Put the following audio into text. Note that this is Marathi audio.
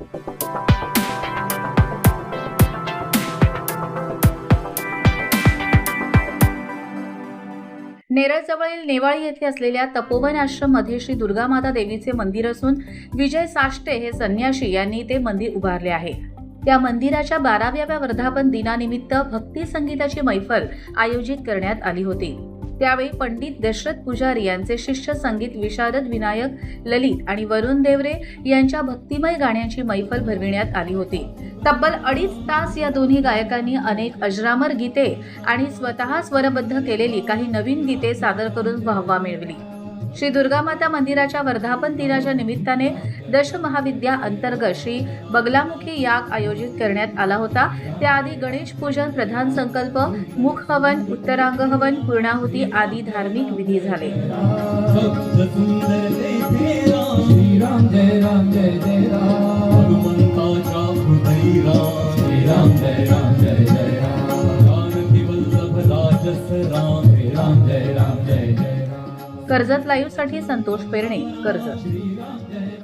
नेरळजवळील नेवाळी येथे असलेल्या तपोवन आश्रममध्ये श्री दुर्गामाता देवीचे मंदिर असून विजय साष्टे हे संन्याशी यांनी ते मंदिर उभारले आहे. त्या मंदिराच्या बाराव्या वर्धापन दिनानिमित्त भक्ती संगीताची मैफल आयोजित करण्यात आली होती. त्यावेळी पंडित दशरथ पुजारी यांचे शिष्य संगीत विशारद विनायक ललित आणि वरुण देवरे यांच्या भक्तिमय गाण्यांची मैफल भरविण्यात आली होती. तब्बल अडीच तास या दोन्ही गायकांनी अनेक अजरामर गीते आणि स्वतः स्वरबद्ध केलेली काही नवीन गीते सादर करून वाहवा मिळवली. श्री दुर्गामाता मंदिराच्या वर्धापन दिनाच्या निमित्ताने दश महाविद्या अंतर्गत श्री बगलामुखी याग आयोजित करण्यात आला होता. त्याआधी गणेश पूजन प्रधान संकल्प मुख हवन उत्तरांग हवन पूर्णाहुती आदी धार्मिक विधी झाले. राम जय राम जय जय. कर्जत लाईव्हसाठी संतोष पेरणे कर्जत